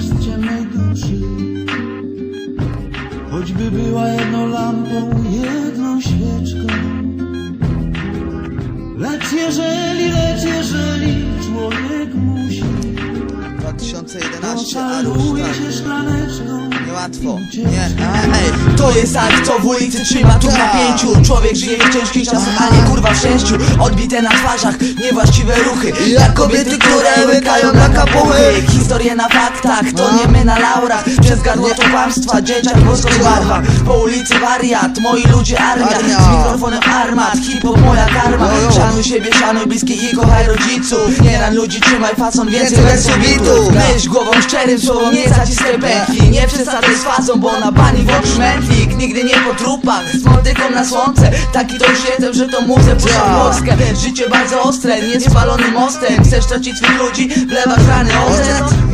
z ciemnej duszy. Choćby była jedną lampą, jedną świeczką. Lecz jeżeli, lecz jeżeli. 2011, a już poszaluje tak. Niełatwo. Nie, ej, To jest akt, co w ulicy trzyma tu w napięciu Człowiek żyje w ciężkich czasach, a nie kurwa w szczęściu Odbite na twarzach, niewłaściwe ruchy. Jak kobiety, które łykają na kapuchy. Historie na faktach, to nie my na laurach Przez gardło to kłamstwa, dzieciak bosko barwa. Po ulicy wariat, moi ludzie armia. Z mikrofonem armat, hip-hop moja karma. Szanuj siebie, szanuj bliskich i kochaj rodziców. Nie ran ludzi, trzymaj fason, więcej wersów bitów. Myśl głową szczerym słowom, nie zaciskaj pętli. Nie. Przesadzaj z fazą, bo na bani włącz mętlik Nigdy nie po trupach, z motyką na słońce. Taki to już jestem, że to muzę puszczam. Polskę Życie bardzo ostre, nie spalony mostem. Chcesz tracić swych ludzi, wlewasz rany ocet